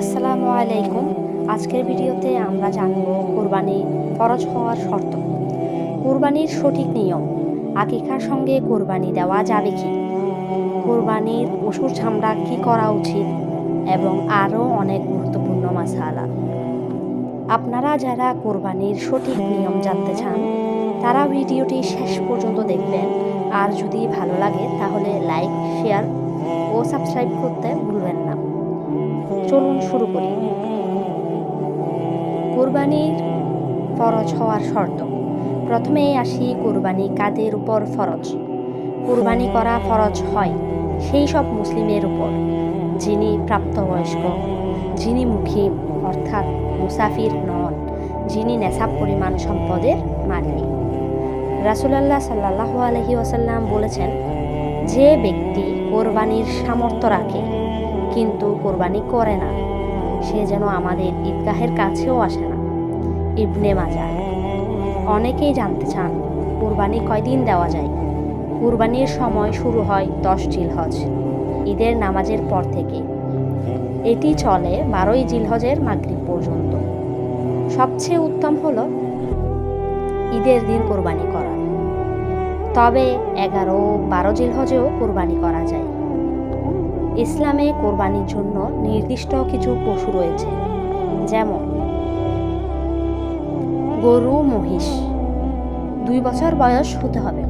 আসসালামু আলাইকুম। আজকের ভিডিওতে আমরা জানব কোরবানি ফরজ হওয়ার শর্ত। কোরবানির সঠিক নিয়ম, আকিকার সঙ্গে কোরবানি দেওয়া যাবে কি? কোরবানির পশুর চামড়া কি করা উচিত? এবং আরও অনেক গুরুত্বপূর্ণ মাসালা। আপনারা যারা কোরবানির সঠিক নিয়ম জানতে চান, তারা ভিডিওটি শেষ পর্যন্ত দেখবেন। আর যদি ভালো লাগে, তাহলে লাইক, শেয়ার ও সাবস্ক্রাইব করতে ভুলবেন না। চলুন শুরু করি। কোরবানির ফরজ হওয়ার শর্ত। প্রথমেই আসি কোরবানি কাদের উপর ফরজ। কোরবানি করা ফরজ হয় সেই সব মুসলিমের উপর, যিনি প্রাপ্তবয়স্ক, যিনি মুখিম, অর্থাৎ মুসাফির নন, যিনি নেশাব পরিমাণ সম্পদের মালিক। রাসুলাল্লাহ সাল্লাহ আলহি ওসাল্লাম বলেছেন, যে ব্যক্তি কোরবানির সামর্থ্য রাখে কিন্তু কোরবানি করে না। সে যেন আমাদের ঈদগাহের কাছেও আসে না। ইবনে মাজা অনেকেই জানতে চান, কোরবানি কয়দিন দেওয়া যায়? কোরবানির সময় শুরু হয় দশ জিলহজ, ঈদের নামাজের পর থেকে। এটি চলে বারোই জিলহজের মাগরিব পর্যন্ত। সবচেয়ে উত্তম হল ঈদের দিন কোরবানি করা। তবে এগারো, বারো জিলহজেও কোরবানি করা যায়। ইসলামে কোরবানির জন্য নির্দিষ্ট কিছু পশু রয়েছে, যেমন গরু, মহিষ। দুই বছর বয়স হতে হবে।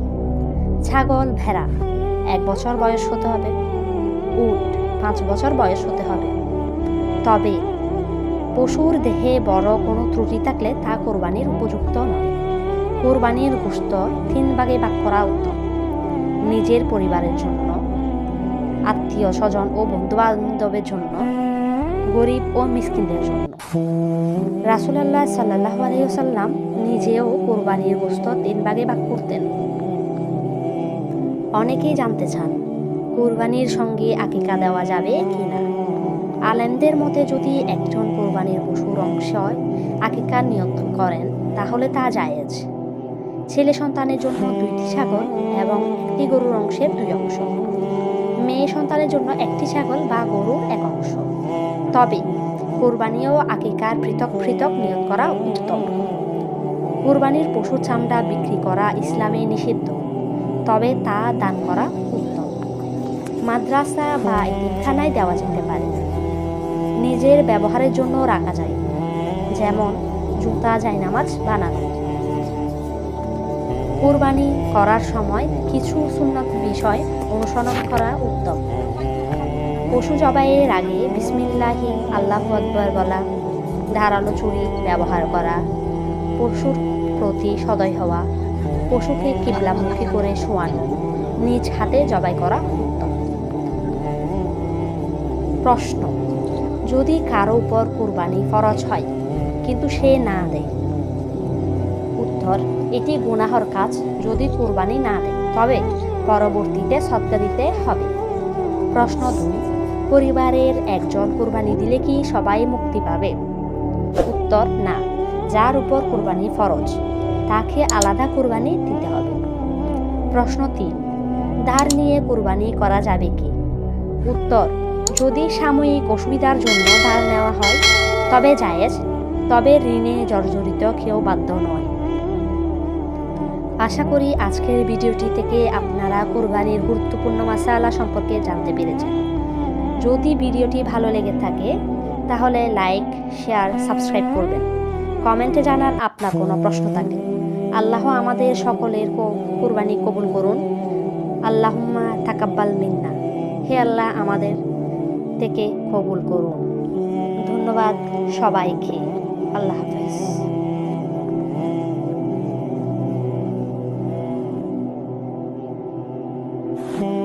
ছাগল, ভেড়া। এক বছর বয়স হতে হবে। উট, পাঁচ বছর বয়স হতে হবে। তবে পশুর দেহে বড় কোনো ত্রুটি থাকলে তা কোরবানির উপযুক্ত নয়। কোরবানির গোস্ত তিন ভাগে ভাগ করা উত্তম। নিজের পরিবারের জন্য। আত্মীয় স্বজন ও বন্ধু বান্ধবের জন্য, গরিব ও মিসকিনদের জন্য। রাসুলাল্লাহ সাল্লাহ আলহিসাল্লাম নিজেও কোরবানির গোস্ত তিন ভাগে ভাগ করতেন। অনেকেই জানতে চান, কোরবানির সঙ্গে আকিকা দেওয়া যাবে কি না আলেমদের মতে যদি একজন কোরবানির পশুর অংশ আকিকা নিয়ত করেন, তাহলে তা জায়েজ। ছেলে সন্তানের জন্য দুইটি ছাগল এবং একটি গরুর অংশের দুই অংশ। মেয়ে সন্তানের জন্য একটি ছাগল বা গরুর এক অংশ। তবে কোরবানি ও আকিকার পৃথক পৃথক নিয়োগ করা উত্তম। কোরবানির পশুর চামড়া বিক্রি করা ইসলামে নিষিদ্ধ, তবে তা দান করা উত্তম। মাদ্রাসা বা এতিমখানায় দেওয়া যেতে পারে। নিজের ব্যবহারের জন্য রাখা যায়, যেমন জুতা যায় নামাজ বানানো। কোরবানি করার সময় কিছু সুন্নত বিষয় অনুসরণ করা উত্তম। পশু জবাইয়ের আগে বিসমিল্লাহি, আল্লাহ আকবর বলা, ধারালো ছুরি ব্যবহার করা, পশুর প্রতি সদয় হওয়া, পশুকে কিবলামুখী করে শোয়ানো, নিজ হাতে জবাই করা উত্তম। প্রশ্ন, যদি কারও উপর কোরবানি ফরজ হয়, কিন্তু সে না দেয়? উত্তর, এটি গুনাহর কাজ যদি কোরবানি না দেয়। তবে পরবর্তীতে সৎকা দিতে হবে। প্রশ্ন দুই, পরিবারের একজন কোরবানি দিলে কি সবাই মুক্তি পাবে? উত্তর, না, যার উপর কোরবানি ফরজ, তাকে আলাদা কোরবানি দিতে হবে। প্রশ্ন তিন, ধার নিয়ে কোরবানি করা যাবে কি? উত্তর, যদি সাময়িক অসুবিধার জন্য ধার নেওয়া হয়, তবে জায়েজ, তবে ঋণে জর্জরিত কেউ বাধ্য নয়। আশা করি আজকের ভিডিওটি থেকে আপনারা কোরবানির গুরুত্বপূর্ণ মাসালা সম্পর্কে জানতে পেরেছেন। যদি ভিডিওটি ভালো লেগে থাকে, তাহলে লাইক, শেয়ার, সাবস্ক্রাইব করবেন। কমেন্টে জানার আপনার কোনো প্রশ্ন থাকলে আল্লাহ আমাদের সকলের কোরবানি কবুল করুন। আল্লাহুম্মা তাকাব্বাল মিন্না। হে আল্লাহ আমাদের থেকে কবুল করুন। ধন্যবাদ সবাইকে। আল্লাহ হাফেজ। home.